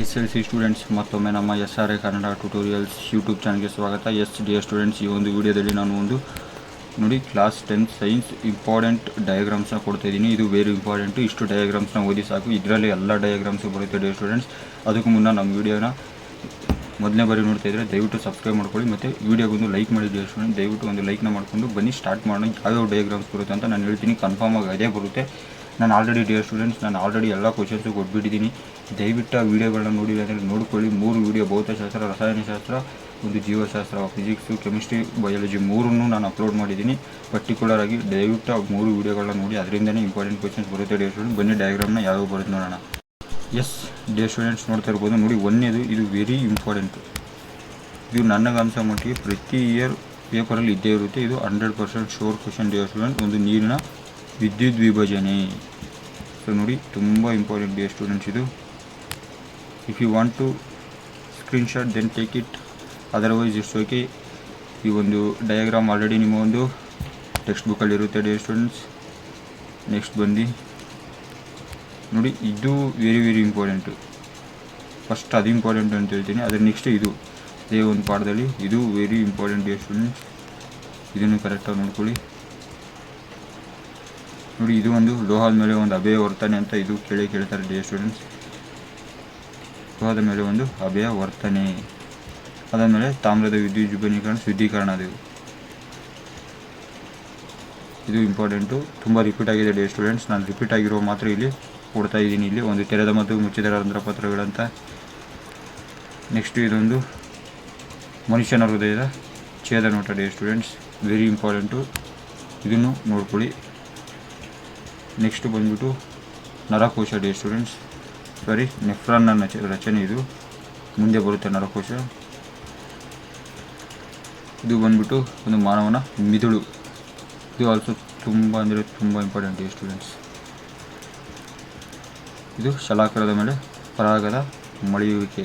S L C students ಮತ್ತೊಮ್ಮೆ ನಮ್ಮ S R A Kannada tutorials YouTube ಚಾನಲ್ಗೆ ಸ್ವಾಗತ. ಎಸ್ ಡಿ ಎ ಸ್ಟೂಡೆಂಟ್ಸ್, ಈ ಒಂದು ವಿಡಿಯೋದಲ್ಲಿ ನಾನು ಒಂದು ನೋಡಿ, ಕ್ಲಾಸ್ ಟೆಂತ್ ಸೈನ್ಸ್ ಇಂಪಾರ್ಟೆಂಟ್ ಡಯಾಗ್ರಾಮ್ಸ್ನ ಕೊಡ್ತಾ ಇದ್ದೀನಿ. ಇದು ವೆರಿ ಇಂಪಾರ್ಟೆಂಟು ಇಷ್ಟು ಡಯಾಗ್ರಾಮ್ಸ್ನ ಓದಿ ಸಾಕು. ಇದರಲ್ಲಿ ಎಲ್ಲ ಡಯಾಗ್ರಾಮ್ಸು ಬರುತ್ತೆ ಡಿ ಸ್ಟೂಡೆಂಟ್ಸ್ ಅದಕ್ಕೂ ಮುನ್ನ ನಮ್ಮ ವಿಡಿಯೋನ ಮೊದಲನೇ ಬಾರಿ ನೋಡ್ತಾ ಇದ್ದರೆ ದಯವಿಟ್ಟು ಸಬ್ಸ್ಕ್ರೈಬ್ ಮಾಡ್ಕೊಳ್ಳಿ. ಮತ್ತು ವೀಡಿಯೋಗೊಂದು ಲೈಕ್ ಮಾಡಿ ಡಿ ಸ್ಟೂಡೆಂಟ್ ದಯವಿಟ್ಟು ಒಂದು ಲೈಕ್ನ ಮಾಡಿಕೊಂಡು ಬನ್ನಿ. ಸ್ಟಾರ್ಟ್ ಮಾಡೋಣ. ಯಾವ್ಯಾವ ಡಯಾಗ್ರಾಮ್ಸ್ ಬರುತ್ತೆ ಅಂತ ನಾನು ಹೇಳ್ತೀನಿ. ಕನ್ಫರ್ಮ್ ಆಗಿ ಅದೇ ಬರುತ್ತೆ. ನಾನು ಆಲ್ರೆಡಿ ಡಿಯರ್ ಸ್ಟೂಡೆಂಟ್ಸ್ ನಾನು ಆಲ್ರೆಡಿ ಎಲ್ಲ ಕ್ವಶನ್ಸು ಕೊಟ್ಬಿಟ್ಟಿದ್ದೀನಿ ದಯವಿಟ್ಟು ಆ ವೀಡಿಯೋಗಳನ್ನ ನೋಡಿಲ್ಲ ಅಂದರೆ ನೋಡ್ಕೊಳ್ಳಿ. ಮೂರು ವೀಡಿಯೋ ಭೌತಶಾಸ್ತ್ರ ರಸಾಯನಶಾಸ್ತ್ರ ಒಂದು ಜೀವಶಾಸ್ತ್ರ ಫಿಸಿಕ್ಸು ಕೆಮಿಸ್ಟ್ರಿ ಬಯಾಲಜಿ ಮೂರನ್ನು ನಾನು ಅಪ್ಲೋಡ್ ಮಾಡಿದ್ದೀನಿ. ಪರ್ಟಿಕ್ಯುಲರ್ ಆಗಿ ದಯವಿಟ್ಟು ಆ ಮೂರು ವೀಡಿಯೋಗಳನ್ನ ನೋಡಿ, ಅದರಿಂದನೇ ಇಂಪಾರ್ಟೆಂಟ್ ಕ್ವಶನ್ಸ್ ಬರುತ್ತೆ ಡಿಯರ್ ಸ್ಟೂಡೆಂಟ್ ಬನ್ನಿ ಡಯಾಗ್ರಾಮ್ನ ಯಾವಾಗ ಬರುತ್ತೆ ನೋಡೋಣ. ಎಸ್ ಡಿಯರ್ ಸ್ಟೂಡೆಂಟ್ಸ್ ನೋಡ್ತಾ ಇರ್ಬೋದು. ನೋಡಿ ಒಂದೇದು ಇದು ವೆರಿ ಇಂಪಾರ್ಟೆಂಟು ಇದು ನನಗೆ ಅನ್ಸೋ ಮಟ್ಟಿಗೆ ಪ್ರತಿ ಇಯರ್ ಪೇಪರಲ್ಲಿ ಇದ್ದೇ ಇರುತ್ತೆ. ಇದು hundred percent sure question dear student ಒಂದು ನೀರಿನ ವಿದ್ಯುತ್ ವಿಭಜನೆ. ಸೊ ನೋಡಿ, ತುಂಬ ಇಂಪಾರ್ಟೆಂಟ್ ಡಿಯರ್ ಸ್ಟೂಡೆಂಟ್ಸ್ ಇದು. If you want to screenshot then take it otherwise it's okay ಈ ಒಂದು ಡಯಾಗ್ರಾಮ್ ಆಲ್ರೆಡಿ ನಿಮ್ಮ ಒಂದು ಟೆಕ್ಸ್ಟ್ ಬುಕ್ಕಲ್ಲಿ ಇರುತ್ತೆ ಡಿಯರ್ ಸ್ಟೂಡೆಂಟ್ಸ್ ನೆಕ್ಸ್ಟ್ ಬಂದು. ನೋಡಿ, ಇದು ವೆರಿ ವೆರಿ ಇಂಪಾರ್ಟೆಂಟು ಫಸ್ಟ್ ಅದು ಇಂಪಾರ್ಟೆಂಟ್ ಅಂತ ಹೇಳ್ತೀನಿ. ಅದ್ರ ನೆಕ್ಸ್ಟ್ ಇದು. ಅದೇ ಒಂದು ಪಾಠದಲ್ಲಿ ಇದು ವೆರಿ ಇಂಪಾರ್ಟೆಂಟ್ ಡಿಯರ್ ಸ್ಟೂಡೆಂಟ್ಸ್ ಇದನ್ನು ಕರೆಕ್ಟಾಗಿ ನೋಡ್ಕೊಳ್ಳಿ. ನೋಡಿ, ಇದು ಒಂದು ಲೋಹದ ಮೇಲೆ ಒಂದು ಅಭಯ ವರ್ತನೆ ಅಂತ ಇದು ಕೇಳಿ ಕೇಳ್ತಾರೆ ಡಿಯರ್ ಸ್ಟೂಡೆಂಟ್ಸ್ ಲೋಹದ ಮೇಲೆ ಒಂದು ಅಭಯ ವರ್ತನೆ. ಅದಾದಮೇಲೆ ತಾಮ್ರದ ವಿದ್ಯುತ್ ಜುಬನೀಕರಣ ಶುದ್ಧೀಕರಣ ಅದು. ಇದು ಇಂಪಾರ್ಟೆಂಟು ತುಂಬ ರಿಪೀಟ್ ಆಗಿದೆ ಡಿಯರ್ ಸ್ಟೂಡೆಂಟ್ಸ್ ನಾನು ರಿಪೀಟ್ ಆಗಿರೋ ಮಾತ್ರ ಇಲ್ಲಿ ಕೊಡ್ತಾ ಇದ್ದೀನಿ. ಇಲ್ಲಿ ಒಂದು ತೆರೆದ ಮತ್ತು ಮುಚ್ಚಿದ ರಂಧ್ರ ಪತ್ರಗಳಂತ. ನೆಕ್ಸ್ಟ್ ಇದೊಂದು ಮನುಷ್ಯನ ಹೃದಯದ ಛೇದ ನೋಟ ಡಿಯರ್ ಸ್ಟೂಡೆಂಟ್ಸ್ ವೆರಿ ಇಂಪಾರ್ಟೆಂಟು ಇದನ್ನು ನೋಡ್ಕೊಳ್ಳಿ. ನೆಕ್ಸ್ಟ್ ಬಂದ್ಬಿಟ್ಟು ನರಕೋಶ ಡಿಯರ್ ಸ್ಟೂಡೆಂಟ್ಸ್ ಸಾರಿ ನೆಫ್ರಾನ್ನ ರಚನೆ ಇದು. ಮುಂದೆ ಬರುತ್ತೆ ನರಕೋಶ. ಇದು ಬಂದ್ಬಿಟ್ಟು ಒಂದು ಮಾನವನ ಮಿದುಳು. ಇದು ಆಲ್ಸೋ ತುಂಬ ಅಂದರೆ ತುಂಬ ಇಂಪಾರ್ಟೆಂಟ್ ಡಿಯರ್ ಸ್ಟೂಡೆಂಟ್ಸ್ ಇದು ಶಲಾಕರದ ಮೇಲೆ ಪರಾಗದ ಮಳೆಯುವಿಕೆ.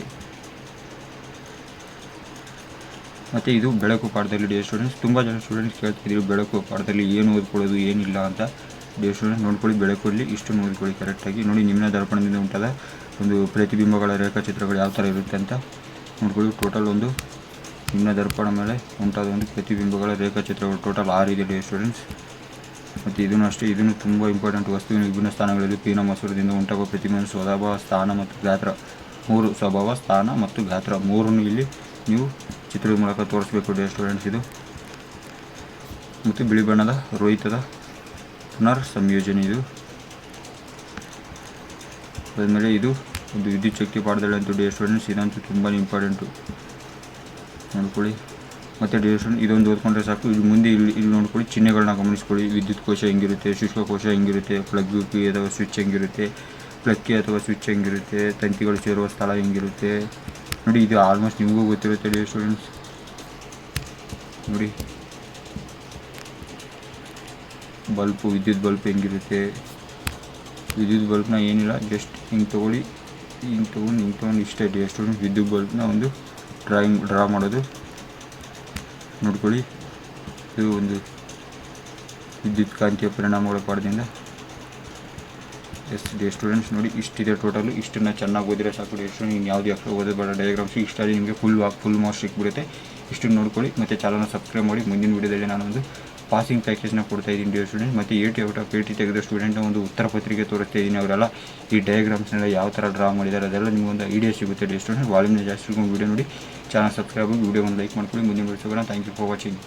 ಮತ್ತು ಇದು ಬೆಳಕು ಪಾಠದಲ್ಲಿ ಡಿಯರ್ ಸ್ಟೂಡೆಂಟ್ಸ್ ತುಂಬ ಜನ ಸ್ಟೂಡೆಂಟ್ಸ್ ಕೇಳ್ತಿದ್ರು ಬೆಳಕು ಪಾಠದಲ್ಲಿ ಏನು ಓದ್ಕೊಳ್ಳೋದು ಏನಿಲ್ಲ ಅಂತ. ಡಿಯರ್ ನೋಡ್ಕೊಳ್ಳಿ ನೋಡ್ಕೊಳ್ಳಿ ಕೊಡ್ಲಿ, ಇಷ್ಟು ನೋಡ್ಕೊಳ್ಳಿ ಕರೆಕ್ಟಾಗಿ ನೋಡಿ, ನಿಮ್ನ ದರ್ಪಣದಿಂದ ಉಂಟಾದ ಒಂದು ಪ್ರತಿಬಿಂಬಗಳ ರೇಖಾಚಿತ್ರಗಳು ಯಾವ ಥರ ಇರುತ್ತೆ ಅಂತ ನೋಡ್ಕೊಳ್ಳಿ. ಟೋಟಲ್ ಒಂದು ನಿಮ್ನ ದರ್ಪಣ ಮೇಲೆ ಉಂಟಾದ ಒಂದು ಪ್ರತಿಬಿಂಬಗಳ ರೇಖಾಚಿತ್ರಗಳು ಟೋಟಲ್ ಆರು ಇದೆ ಡಿಯರ್ ಸ್ಟೂಡೆಂಟ್ಸ್ ಮತ್ತು ಇದನ್ನು ಅಷ್ಟೇ, ಇದನ್ನು ತುಂಬ ಇಂಪಾರ್ಟೆಂಟ್ ವಸ್ತುವಿನ ವಿಭಿನ್ನ ಸ್ಥಾನಗಳಲ್ಲಿ ಪೀನ ಮಸೂರದಿಂದ ಉಂಟಾಗುವ ಪ್ರತಿಬಿಂಬ ಸ್ವಭಾವ, ಸ್ಥಾನ ಮತ್ತು ಗಾತ್ರ. ಮೂರು ಸ್ವಭಾವ, ಸ್ಥಾನ ಮತ್ತು ಗಾತ್ರ. ಮೂರನ್ನು ಇಲ್ಲಿ ನೀವು ಚಿತ್ರದ ಮೂಲಕ ತೋರಿಸ್ಬೇಕು ಡಿಯರ್ ಸ್ಟೂಡೆಂಟ್ಸ್ ಇದು. ಮತ್ತು ಬಿಳಿ ಬಣ್ಣದ, ರೋಹಿತದ ಪುನರ್ ಸಂಯೋಜನೆ ಇದು. ಅದಾದಮೇಲೆ ಇದು, ಒಂದು ವಿದ್ಯುತ್ ಶಕ್ತಿ ಪಾಠದಲ್ಲಿ ಅಂತೂ ಡಿಯರ್ ಸ್ಟೂಡೆಂಟ್ಸ್ ಇದಂತೂ ತುಂಬಾ ಇಂಪಾರ್ಟೆಂಟು ನೋಡ್ಕೊಳ್ಳಿ. ಮತ್ತು ಡಿಯರ್ ಸ್ಟೂಡೆಂಟ್ ಇದೊಂದು ಓದ್ಕೊಂಡ್ರೆ ಸಾಕು. ಇದು ಮುಂದೆ ಇಲ್ಲಿ ಇಲ್ಲಿ ನೋಡ್ಕೊಳ್ಳಿ. ಚಿಹ್ನೆಗಳನ್ನ ಗಮನಿಸ್ಕೊಳ್ಳಿ. ವಿದ್ಯುತ್ ಕೋಶ ಹೆಂಗಿರುತ್ತೆ, ಶುಷ್ಕ ಕೋಶ ಹೆಂಗಿರುತ್ತೆ ಪ್ಲಗ್ ಪಿ ಅಥವಾ ಸ್ವಿಚ್ ಹೆಂಗಿರುತ್ತೆ ಪ್ಲಕ್ಕಿ ಅಥವಾ ಸ್ವಿಚ್ ಹೆಂಗಿರುತ್ತೆ, ತಂತಿಗಳು ಸೇರುವ ಸ್ಥಳ ಹೆಂಗಿರುತ್ತೆ. ನೋಡಿ, ಇದು ಆಲ್ಮೋಸ್ಟ್ ನಿಮಗೂ ಗೊತ್ತಿರುತ್ತೆ ಡಿಯರ್ ಸ್ಟೂಡೆಂಟ್ಸ್ ನೋಡಿ. ಬಲ್ಪು, ವಿದ್ಯುತ್ ಬಲ್ಪ್ ಹೆಂಗಿರುತ್ತೆ? ವಿದ್ಯುತ್ ಬಲ್ಪ್ನ ಏನಿಲ್ಲ ಜಸ್ಟ್ ಹಿಂಗೆ ತೊಗೊಳ್ಳಿ, ಹಿಂಗೆ ತೊಗೊಂಡು ಹಿಂಗೆ ತೊಗೊಂಡು ಇಷ್ಟೇ ಇದೆ ವಿದ್ಯುತ್ ಬಲ್ಪ್ನ ಒಂದು ಡ್ರಾಯಿಂಗ್ ಡ್ರಾ ಮಾಡೋದು. ನೋಡ್ಕೊಳ್ಳಿ. ಇದು ಒಂದು ವಿದ್ಯುತ್ ಕಾಂತಿಯ ಪರಿಣಾಮಗಳ ಪಾಠದಿಂದ. ಎಸ್ ಡಿ ಸ್ಟೂಡೆಂಟ್ಸ್ ನೋಡಿ, ಇಷ್ಟಿದೆ ಟೋಟಲು ಇಷ್ಟನ್ನು ಚೆನ್ನಾಗಿ ಓದಿರೋ ಸಾಕು. ಎಷ್ಟು ಸ್ಟೂಡೆಂಟ್ ಇನ್ನು ಯಾವುದು ಯಾಕೆ ಓದೋದು ಡಯಾಗ್ರಾಮ್ಸ್ ಇಷ್ಟಾಗಿ ನಿಮಗೆ ಫುಲ್ ಫುಲ್ ಮಾರ್ಕ್ಸ್ ಸಿಕ್ಬಿಡುತ್ತೆ. ಇಷ್ಟನ್ನು ನೋಡ್ಕೊಳ್ಳಿ. ಮತ್ತು ಚಾನಲ್ನ ಸಬ್ಸ್ಕ್ರೈಬ್ ಮಾಡಿ. ಮುಂದಿನ ವೀಡಿಯೋದಲ್ಲಿ ನಾನೊಂದು ಪಾಸಿಂಗ್ ಪ್ಯಾಕೇಜ್ನ ಕೊಡ್ತಾ ಇದ್ದೀನಿ ಡಿಯರ್ ಸ್ಟೂಡೆಂಟ್ ಮತ್ತು ಏಟ್ ಔಟ್ ಆಫ್ ಏಟಿ ತೆಗೆದ ಸ್ಟೂಡೆಂಟ್ನ ಒಂದು ಉತ್ತರ ಪತ್ರಿಕೆ ತೋರಿಸ್ತಾ ಇದ್ದೀನಿ ಅವರೆಲ್ಲ. ಈ ಡಯಾಗ್ರಾಮ್ಸ್ನೆಲ್ಲ ಯಾವ ಥರ ಡ್ರಾ ಮಾಡಿದ್ದಾರೆ ಅದೆಲ್ಲ ನಿಮಗೊಂದು ಐಡಿಯಾ ಸಿಗುತ್ತೆ ಡಿಯರ್ ಸ್ಟೂಡೆಂಟ್ ವಾಲ್ಯೂಮ್ನ ಜಾಸ್ತಿ ವೀಡಿಯೋ ನೋಡಿ. ಚಾನಲ್ ಸಬ್ಸ್ಕ್ರೈಬ್ ವೀಡಿಯೋ ಒಂದು ಲೈಕ್ ಮಾಡ್ಕೊಳ್ಳಿ. ಮುಂದಿನ ಬಿಡಿಸೋಣ ಥ್ಯಾಂಕ್ ಯು ಫಾರ್ ವಾಚಿಂಗ್